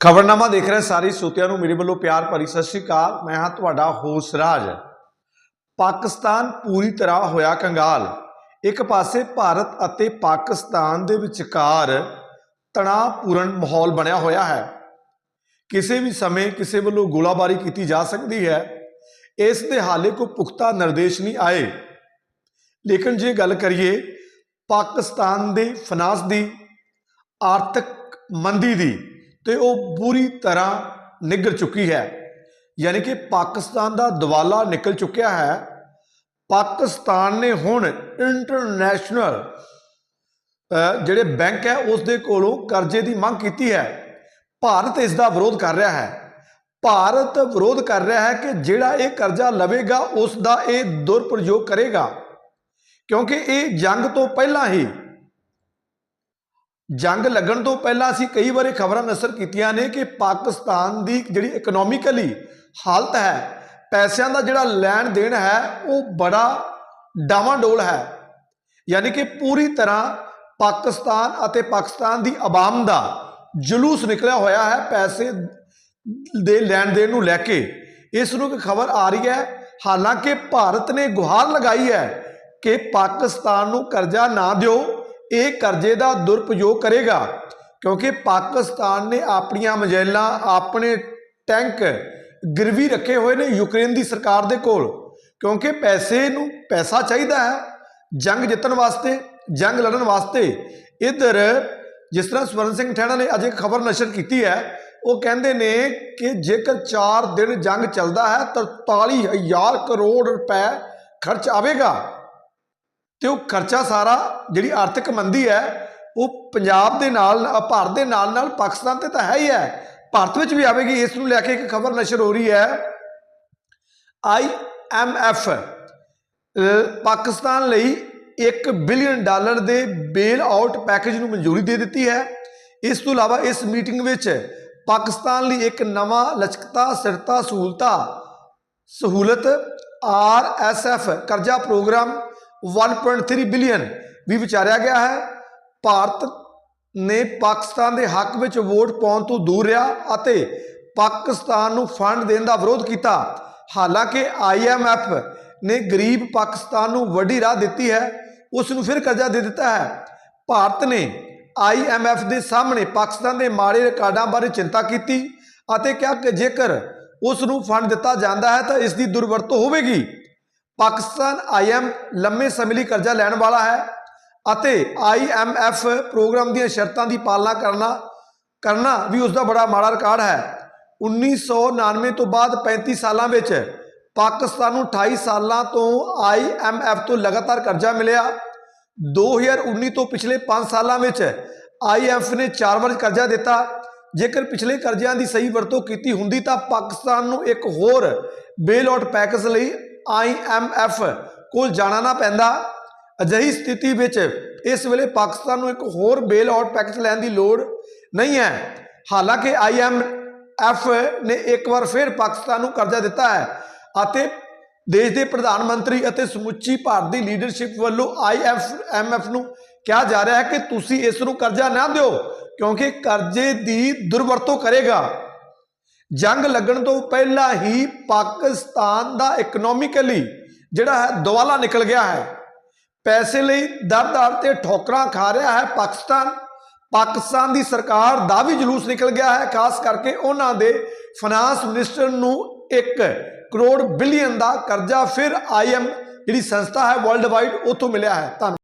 ਖਬਰਨਾਮਾ ਦੇਖ ਰਹੇ ਸਾਰੇ ਸੋਤਿਆਂ ਨੂੰ ਮੇਰੇ ਵੱਲੋਂ ਪਿਆਰ ਭਰੀ ਸਤਿ ਸ਼੍ਰੀ ਅਕਾਲ। ਮੈਂ ਹਾਂ ਤੁਹਾਡਾ ਹੋਸ ਰਾਜ। ਪਾਕਿਸਤਾਨ ਪੂਰੀ ਤਰ੍ਹਾਂ ਹੋਇਆ ਕੰਗਾਲ। ਇੱਕ ਪਾਸੇ ਭਾਰਤ ਅਤੇ ਪਾਕਿਸਤਾਨ ਦੇ ਵਿਚਕਾਰ ਤਣਾਅਪੂਰਨ ਮਾਹੌਲ ਬਣਿਆ ਹੋਇਆ ਹੈ। ਕਿਸੇ ਵੀ ਸਮੇਂ ਕਿਸੇ ਵੱਲੋਂ ਗੋਲਾਬਾਰੀ ਕੀਤੀ ਜਾ ਸਕਦੀ ਹੈ। ਇਸ ਦੇ ਹਾਲੇ ਕੋਈ ਪੁਖਤਾ ਨਿਰਦੇਸ਼ ਨਹੀਂ ਆਏ। ਲੇਕਿਨ ਜੇ ਗੱਲ ਕਰੀਏ ਪਾਕਿਸਤਾਨ ਦੇ ਫਨਾਸ ਦੀ, ਆਰਥਿਕ ਮੰਦੀ ਦੀ ਤੇ ਉਹ ਪੂਰੀ ਤਰ੍ਹਾਂ ਨਿਗਰ ਚੁੱਕੀ ਹੈ। ਯਾਨੀ ਕਿ ਪਾਕਿਸਤਾਨ ਦਾ ਦਿਵਾਲਾ ਨਿਕਲ ਚੁੱਕਿਆ ਹੈ। ਪਾਕਿਸਤਾਨ ਨੇ ਹੁਣ ਇੰਟਰਨੈਸ਼ਨਲ ਜਿਹੜੇ ਬੈਂਕ ਹੈ ਉਸ ਦੇ ਕੋਲੋਂ ਕਰਜ਼ੇ ਦੀ ਮੰਗ ਕੀਤੀ ਹੈ। ਭਾਰਤ ਇਸ ਦਾ ਵਿਰੋਧ ਕਰ ਰਿਹਾ ਹੈ। ਭਾਰਤ ਵਿਰੋਧ ਕਰ ਰਿਹਾ ਹੈ ਕਿ ਜਿਹੜਾ ਇਹ ਕਰਜ਼ਾ ਲਵੇਗਾ ਉਸ ਦਾ ਇਹ ਦੁਰਪ੍ਰਯੋਗ ਕਰੇਗਾ। ਕਿਉਂਕਿ ਇਹ ਜੰਗ ਤੋਂ ਪਹਿਲਾਂ ਹੀ ਜੰਗ ਲੱਗਣ ਤੋਂ ਪਹਿਲਾਂ ਅਸੀਂ ਕਈ ਵਾਰੀ ਖਬਰਾਂ ਨਸਰ ਕੀਤੀਆਂ ਨੇ ਕਿ ਪਾਕਿਸਤਾਨ ਦੀ ਜਿਹੜੀ ਇਕਨੋਮਿਕਲੀ ਹਾਲਤ ਹੈ, ਪੈਸਿਆਂ ਦਾ ਜਿਹੜਾ ਲੈਣ ਦੇਣ ਹੈ, ਉਹ ਬੜਾ ਡਾਵਾਂਡੋਲ ਹੈ। ਯਾਨੀ ਕਿ ਪੂਰੀ ਤਰ੍ਹਾਂ ਪਾਕਿਸਤਾਨ ਅਤੇ ਪਾਕਿਸਤਾਨ ਦੀ ਆਵਾਮ ਦਾ ਜਲੂਸ ਨਿਕਲਿਆ ਹੋਇਆ ਹੈ ਪੈਸੇ ਦੇ ਲੈਣ ਦੇਣ ਨੂੰ ਲੈ ਕੇ। ਇਸ ਨੂੰ ਇੱਕ ਖਬਰ ਆ ਰਹੀ ਹੈ, ਹਾਲਾਂਕਿ ਭਾਰਤ ਨੇ ਗੁਹਾਰ ਲਗਾਈ ਹੈ ਕਿ ਪਾਕਿਸਤਾਨ ਨੂੰ ਕਰਜ਼ਾ ਨਾ ਦਿਓ ਇਹ ਕਰਜ਼ੇ ਦਾ ਦੁਰਪਯੋਗ ਕਰੇਗਾ, ਕਿਉਂਕਿ ਪਾਕਿਸਤਾਨ ਨੇ ਆਪਣੀਆਂ ਮਜੈਲਾਂ, ਆਪਣੇ ਟੈਂਕ ਗਿਰਵੀ ਰੱਖੇ ਹੋਏ ਨੇ ਯੂਕਰੇਨ ਦੀ ਸਰਕਾਰ ਦੇ ਕੋਲ, ਕਿਉਂਕਿ ਪੈਸੇ ਨੂੰ, ਪੈਸਾ ਚਾਹੀਦਾ ਹੈ, ਜੰਗ ਜਿੱਤਣ ਵਾਸਤੇ, ਜੰਗ ਲੜਨ ਵਾਸਤੇ। ਇੱਧਰ, ਜਿਸ ਤਰ੍ਹਾਂ ਸਵਰਨ ਸਿੰਘ ਠਹਿਣਾ ਨੇ ਅੱਜ ਇੱਕ ਖਬਰ ਨਸ਼ਰ ਕੀਤੀ ਹੈ, ਉਹ ਕਹਿੰਦੇ ਨੇ ਕਿ ਜੇਕਰ 4 ਦਿਨ ਜੰਗ ਚੱਲਦਾ ਹੈ, ਤਾਂ 43000 ਕਰੋੜ ਰੁਪਏ ਖਰਚ ਆਵੇਗਾ। ਤੇ ਉਹ ਖਰਚਾ ਸਾਰਾ ਜਿਹੜੀ ਆਰਥਿਕ ਮੰਦੀ ਹੈ, ਉਹ ਪੰਜਾਬ ਦੇ ਨਾਲ ਭਾਰਤ ਦੇ ਨਾਲ ਨਾਲ ਪਾਕਿਸਤਾਨ ਤੇ ਤਾਂ ਹੈ ਹੀ ਹੈ। ਭਾਰਤ ਵਿੱਚ ਵੀ ਆਵੇਗੀ, ਇਸ ਨੂੰ ਲੈ ਕੇ ਇੱਕ ਖਬਰ ਨਸ਼ਰ ਹੋ ਰਹੀ ਹੈ। ਆਈਐਮਐਫ ਪਾਕਿਸਤਾਨ ਲਈ 1 ਬਿਲੀਅਨ ਡਾਲਰ ਦੇ ਬੇਲ ਆਊਟ ਪੈਕੇਜ ਨੂੰ ਮਨਜ਼ੂਰੀ ਦੇ ਦਿੱਤੀ ਹੈ। ਇਸ ਤੋਂ ਇਲਾਵਾ ਇਸ ਮੀਟਿੰਗ ਵਿੱਚ ਪਾਕਿਸਤਾਨ ਲਈ ਇੱਕ ਨਵਾਂ ਲਚਕਤਾ ਸਿਰਤਾ ਸਹੂਲਤਾ, ਸਹੂਲਤ ਆਰਐਸਐਫ ਕਰਜ਼ਾ ਪ੍ਰੋਗਰਾਮ 1.3 ਬਿਲੀਅਨ ਵੀ ਵਿਚਾਰਿਆ ਗਿਆ ਹੈ। ਭਾਰਤ ਨੇ ਪਾਕਿਸਤਾਨ ਦੇ ਹੱਕ ਵਿੱਚ ਵੋਟ ਪਾਉਣ ਤੋਂ ਦੂਰ ਰਿਹਾ ਅਤੇ ਪਾਕਿਸਤਾਨ ਨੂੰ ਫੰਡ ਦੇਣ ਦਾ ਵਿਰੋਧ ਕੀਤਾ। ਹਾਲਾਂਕਿ ਆਈਐਮਐਫ ਨੇ ਗਰੀਬ ਪਾਕਿਸਤਾਨ ਨੂੰ ਵੱਡੀ ਰਾਹ ਦਿੱਤੀ ਹੈ। ਉਸ ਨੂੰ ਫਿਰ ਕਰਜ਼ਾ ਦੇ ਦਿੱਤਾ ਹੈ। ਭਾਰਤ ਨੇ ਆਈਐਮਐਫ ਦੇ ਸਾਹਮਣੇ ਪਾਕਿਸਤਾਨ ਦੇ ਮਾੜੇ ਰਿਕਾਰਡਾਂ ਬਾਰੇ ਚਿੰਤਾ ਕੀਤੀ ਅਤੇ ਕਿਹਾ ਕਿ ਜੇਕਰ ਉਸ ਨੂੰ ਫੰਡ ਦਿੱਤਾ ਜਾਂਦਾ ਹੈ ਤਾਂ ਇਸ ਦੀ ਦੁਰਵਰਤੋਂ ਹੋਵੇਗੀ। ਪਾਕਿਸਤਾਨ ਆਈਐਮ ਲੰਮੇ ਸਮੇਂ ਲਈ ਕਰਜ਼ਾ ਲੈਣ ਵਾਲਾ ਹੈ ਅਤੇ ਆਈਐਮਐਫ ਪ੍ਰੋਗਰਾਮ ਦੀਆਂ ਸ਼ਰਤਾਂ ਦੀ ਪਾਲਣਾ ਕਰਨਾ ਕਰਨਾ ਵੀ ਉਸ ਦਾ ਬੜਾ ਮਾੜਾ ਰਿਕਾਰਡ ਹੈ। 1999 ਤੋਂ ਬਾਅਦ 35 ਸਾਲਾਂ ਵਿੱਚ ਪਾਕਿਸਤਾਨ ਨੂੰ 28 ਸਾਲਾਂ ਤੋਂ ਆਈਐਮਐਫ ਤੋਂ ਲਗਾਤਾਰ ਕਰਜ਼ਾ ਮਿਲਿਆ। 2019 ਤੋਂ ਪਿਛਲੇ 5 ਸਾਲਾਂ ਵਿੱਚ ਆਈਐਮਐਫ ਨੇ ਚਾਰ ਵਾਰ ਕਰਜ਼ਾ ਦਿੱਤਾ। ਜੇਕਰ ਪਿਛਲੇ ਕਰਜ਼ਿਆਂ ਦੀ ਸਹੀ ਵਰਤੋਂ ਕੀਤੀ ਹੁੰਦੀ ਤਾਂ ਪਾਕਿਸਤਾਨ ਨੂੰ ਇੱਕ ਹੋਰ ਬੇਲ ਆਊਟ ਪੈਕੇਜ ਲਈ ਆਈਐਮਐਫ ਕੋਲ ਜਾਣਾ ਨਾ ਪੈਂਦਾ। ਅਜਿਹੀ ਸਥਿਤੀ ਵਿੱਚ ਇਸ ਵੇਲੇ ਪਾਕਿਸਤਾਨ ਨੂੰ ਇੱਕ ਹੋਰ ਬੇਲ ਆਊਟ ਪੈਕੇਜ ਲੈਣ ਦੀ ਲੋੜ ਨਹੀਂ ਹੈ। ਹਾਲਾਂਕਿ ਆਈਐਮਐਫ ਨੇ ਇੱਕ ਵਾਰ ਫਿਰ ਪਾਕਿਸਤਾਨ ਨੂੰ ਕਰਜ਼ਾ ਦਿੱਤਾ ਹੈ ਅਤੇ ਦੇਸ਼ ਦੇ ਪ੍ਰਧਾਨ ਮੰਤਰੀ ਅਤੇ ਸਮੁੱਚੀ ਭਾਰਤ ਦੀ ਲੀਡਰਸ਼ਿਪ ਵੱਲੋਂ ਆਈਐਫਐਮਐਫ ਨੂੰ ਕਿਹਾ ਜਾ ਰਿਹਾ ਹੈ ਕਿ ਤੁਸੀਂ ਇਸ ਨੂੰ ਕਰਜ਼ਾ ਨਾ ਦਿਓ, ਕਿਉਂਕਿ ਕਰਜ਼ੇ ਦੀ ਦੁਰਵਰਤੋਂ ਕਰੇਗਾ। ਜੰਗ ਲੱਗਣ ਤੋਂ ਪਹਿਲਾਂ ਹੀ ਪਾਕਿਸਤਾਨ ਦਾ ਇਕਨੋਮਿਕਲੀ ਜਿਹੜਾ ਹੈ ਦਵਾਲਾ ਨਿਕਲ ਗਿਆ ਹੈ। ਪੈਸੇ ਲਈ ਦਰ-ਦਰ ਤੇ ਠੋਕਰਾਂ ਖਾ ਰਿਹਾ ਹੈ ਪਾਕਿਸਤਾਨ। ਪਾਕਿਸਤਾਨ ਦੀ ਸਰਕਾਰ ਦਾ ਵੀ ਜਲੂਸ ਨਿਕਲ ਗਿਆ ਹੈ, ਖਾਸ ਕਰਕੇ ਉਹਨਾਂ ਦੇ ਫਾਈਨਾਂਸ ਮਿਨਿਸਟਰ ਨੂੰ 1 ਕਰੋੜ ਬਿਲੀਅਨ ਦਾ ਕਰਜ਼ਾ ਫਿਰ ਆਈਐਮ ਜਿਹੜੀ ਸੰਸਥਾ ਹੈ ਵਰਲਡ ਵਾਈਡ ਉਥੋਂ ਮਿਲਿਆ ਹੈ। ਧੰਨਵਾਦ।